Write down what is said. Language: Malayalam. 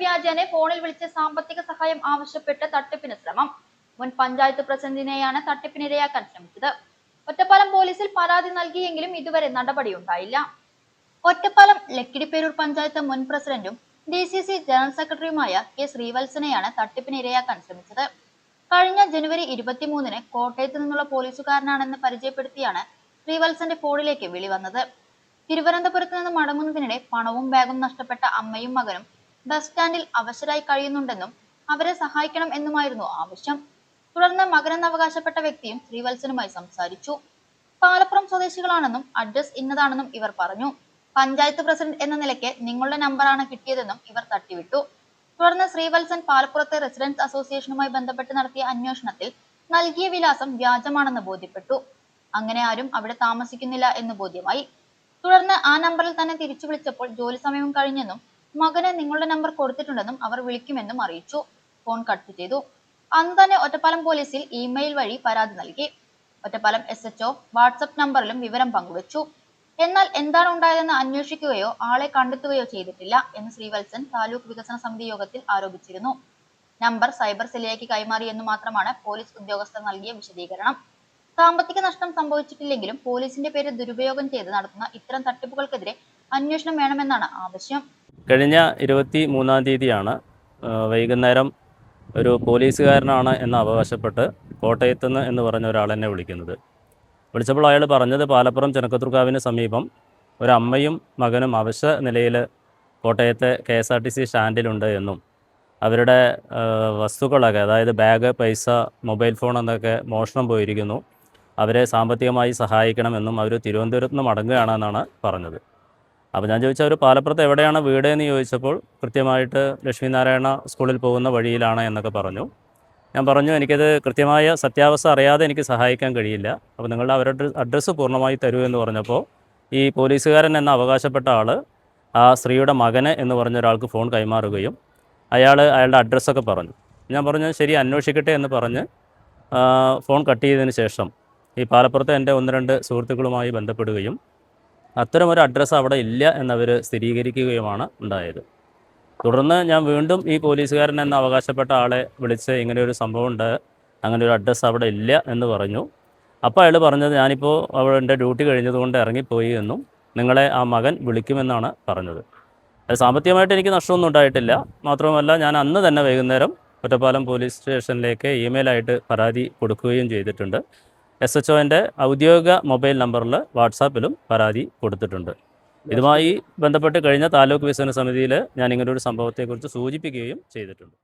വ്യാജേന ഫോണിൽ വിളിച്ച് സാമ്പത്തിക സഹായം ആവശ്യപ്പെട്ട് തട്ടിപ്പിന് ശ്രമം. മുൻ പഞ്ചായത്ത് പ്രസിഡന്റിനെയാണ് തട്ടിപ്പിനിരയാക്കാൻ ശ്രമിച്ചത്. ഒറ്റപ്പാലം പോലീസിൽ പരാതി നൽകിയെങ്കിലും ഇതുവരെ നടപടിയുണ്ടായില്ല. ഒറ്റപ്പാലം ലക്കിടിപ്പേരൂർ പഞ്ചായത്ത് മുൻ പ്രസിഡന്റും ഡി സി സി ജനറൽ സെക്രട്ടറിയുമായ കെ ശ്രീവത്സനെയാണ് തട്ടിപ്പിന് ഇരയാക്കാൻ ശ്രമിച്ചത്. കഴിഞ്ഞ ജനുവരി ഇരുപത്തിമൂന്നിന് കോട്ടയത്ത് നിന്നുള്ള പോലീസുകാരനാണെന്ന് പരിചയപ്പെടുത്തിയാണ് ശ്രീവത്സന്റെ ഫോണിലേക്ക് വിളി വന്നത് തിരുവനന്തപുരത്ത് നിന്ന് മടങ്ങുന്നതിനിടെ പണവും ബാഗും നഷ്ടപ്പെട്ട അമ്മയും മകനും ബസ് സ്റ്റാൻഡിൽ അവശരായി കഴിയുന്നുണ്ടെന്നും അവരെ സഹായിക്കണം എന്നുമായിരുന്നു ആവശ്യം. തുടർന്ന് മകനെന്ന് അവകാശപ്പെട്ട വ്യക്തിയും ശ്രീവത്സനുമായി സംസാരിച്ചു. പാലപ്പുറം സ്വദേശികളാണെന്നും അഡ്രസ് ഇന്നതാണെന്നും ഇവർ പറഞ്ഞു. പഞ്ചായത്ത് പ്രസിഡന്റ് എന്ന നിലയ്ക്ക് നിങ്ങളുടെ നമ്പറാണ് കിട്ടിയതെന്നും ഇവർ തട്ടിവിട്ടു. തുടർന്ന് ശ്രീവത്സൻ പാലപ്പുറത്തെ റെസിഡൻസ് അസോസിയേഷനുമായി ബന്ധപ്പെട്ട് നടത്തിയ അന്വേഷണത്തിൽ നൽകിയ വിലാസം വ്യാജമാണെന്ന് ബോധ്യപ്പെട്ടു. അങ്ങനെ ആരും അവിടെ താമസിക്കുന്നില്ല എന്ന് ബോധ്യമായി. തുടർന്ന് ആ നമ്പറിൽ തന്നെ തിരിച്ചു വിളിച്ചപ്പോൾ ജോലി സമയവും കഴിഞ്ഞെന്നും മകന് നിങ്ങളുടെ നമ്പർ കൊടുത്തിട്ടുണ്ടെന്നും അവർ വിളിക്കുമെന്നും അറിയിച്ചു. ഫോൺ കട്ട് ചെയ്തു. അന്ന് തന്നെ ഒറ്റപ്പാലം പോലീസിൽ ഇമെയിൽ വഴി പരാതി നൽകി. ഒറ്റപ്പാലം എസ് എച്ച്ഒ വാട്സപ്പ് നമ്പറിലും വിവരം പങ്കുവച്ചു. എന്നാൽ എന്താണ് ഉണ്ടായതെന്ന് അന്വേഷിക്കുകയോ ആളെ കണ്ടെത്തുകയോ ചെയ്തിട്ടില്ല എന്ന് ശ്രീവത്സൻ താലൂക്ക് വികസന സമിതി യോഗത്തിൽ ആരോപിച്ചിരുന്നു. നമ്പർ സൈബർ സെല്ലിലേക്ക് കൈമാറി എന്ന് മാത്രമാണ് പോലീസ് ഉദ്യോഗസ്ഥർ നൽകിയ വിശദീകരണം. സാമ്പത്തിക നഷ്ടം സംഭവിച്ചിട്ടില്ലെങ്കിലും പോലീസിന്റെ പേര് ദുരുപയോഗം ചെയ്ത് നടത്തുന്ന ഇത്തരം തട്ടിപ്പുകൾക്കെതിരെ അന്വേഷണം വേണമെന്നാണ് ആവശ്യം. കഴിഞ്ഞ ഇരുപത്തി മൂന്നാം തീയതിയാണ് വൈകുന്നേരം ഒരു പോലീസുകാരനാണ് എന്ന് അവകാശപ്പെട്ട് കോട്ടയത്ത് നിന്ന് എന്ന് പറഞ്ഞ ഒരാൾ എന്നെ വിളിക്കുന്നത്. വിളിച്ചപ്പോൾ അയാൾ പറഞ്ഞത് പാലപ്പുറം ചെനക്കത്തൂർക്കാവിന് സമീപം ഒരു അമ്മയും മകനും അവശ നിലയിൽ കോട്ടയത്തെ K S R T C സ്റ്റാൻഡിലുണ്ട് എന്നും അവരുടെ വസ്തുക്കളൊക്കെ അതായത് ബാഗ് പൈസ മൊബൈൽ ഫോൺ എന്നൊക്കെ മോഷണം പോയിരിക്കുന്നു. അവരെ സാമ്പത്തികമായി സഹായിക്കണമെന്നും അവർ തിരുവനന്തപുരത്ത് നിന്ന് മടങ്ങുകയാണെന്നാണ് പറഞ്ഞത്. അപ്പോൾ ഞാൻ ചോദിച്ച ഒരു പാലപ്പുറത്ത് എവിടെയാണ് വീട് എന്ന് ചോദിച്ചപ്പോൾ കൃത്യമായിട്ട് ലക്ഷ്മിനാരായണ സ്കൂളിൽ പോകുന്ന വഴിയിലാണ് എന്നൊക്കെ പറഞ്ഞു. ഞാൻ പറഞ്ഞു എനിക്കത് കൃത്യമായ സത്യാവസ്ഥ അറിയാതെ എനിക്ക് സഹായിക്കാൻ കഴിയില്ല. അപ്പോൾ നിങ്ങളുടെ അവരുടെ അഡ്രസ്സ് പൂർണമായി തരൂ എന്ന് പറഞ്ഞപ്പോൾ ഈ പോലീസുകാരൻ എന്ന അവകാശപ്പെട്ട ആൾ ആ സ്ത്രീയുടെ മകന് എന്ന് പറഞ്ഞ ഒരാൾക്ക് ഫോൺ കൈമാറുകയും അയാൾ അയാളുടെ അഡ്രസ്സൊക്കെ പറഞ്ഞു. ഞാൻ പറഞ്ഞു ശരി അന്വേഷിക്കട്ടെ എന്ന് പറഞ്ഞ് ഫോൺ കട്ട് ചെയ്തതിന് ശേഷം ഈ പാലപ്പുറത്തെ എന്റെ ഒന്ന് രണ്ട് സുഹൃത്തുക്കളുമായി ബന്ധപ്പെടുകയും അത്തരമൊരു അഡ്രസ്സ് അവിടെ ഇല്ല എന്നവർ സ്ഥിരീകരിക്കുകയുമാണ് ഉണ്ടായത്. തുടർന്ന് ഞാൻ വീണ്ടും ഈ പോലീസുകാരൻ എന്ന അവകാശപ്പെട്ട ആളെ വിളിച്ച് ഇങ്ങനെ ഒരു സംഭവം ഉണ്ട് അങ്ങനെ ഒരു അഡ്രസ്സ് അവിടെ ഇല്ല എന്ന് പറഞ്ഞു. അപ്പോൾ അയാൾ പറഞ്ഞത് ഞാനിപ്പോൾ എന്റെ ഡ്യൂട്ടി കഴിഞ്ഞതുകൊണ്ട് ഇറങ്ങിപ്പോയി എന്നും നിങ്ങളെ ആ മകൻ വിളിക്കുമെന്നാണ് പറഞ്ഞത്. അത് സാമ്പത്തികമായിട്ട് എനിക്ക് നഷ്ടമൊന്നും ഉണ്ടായിട്ടില്ല. മാത്രമല്ല ഞാൻ അന്ന് തന്നെ വൈകുന്നേരം ഒറ്റപ്പാലം പോലീസ് സ്റ്റേഷനിലേക്ക് ഇമെയിലായിട്ട് പരാതി കൊടുക്കുകയും ചെയ്തിട്ടുണ്ട്. എസ് എച്ച് ഒന്റെ ഔദ്യോഗിക മൊബൈൽ നമ്പറിൽ വാട്സാപ്പിലും പരാതി കൊടുത്തിട്ടുണ്ട്. ഇതുമായി ബന്ധപ്പെട്ട് കഴിഞ്ഞ താലൂക്ക് വികസന സമിതിയിൽ ഞാൻ ഇങ്ങനൊരു സംഭവത്തെക്കുറിച്ച് സൂചിപ്പിക്കുകയും ചെയ്തിട്ടുണ്ട്.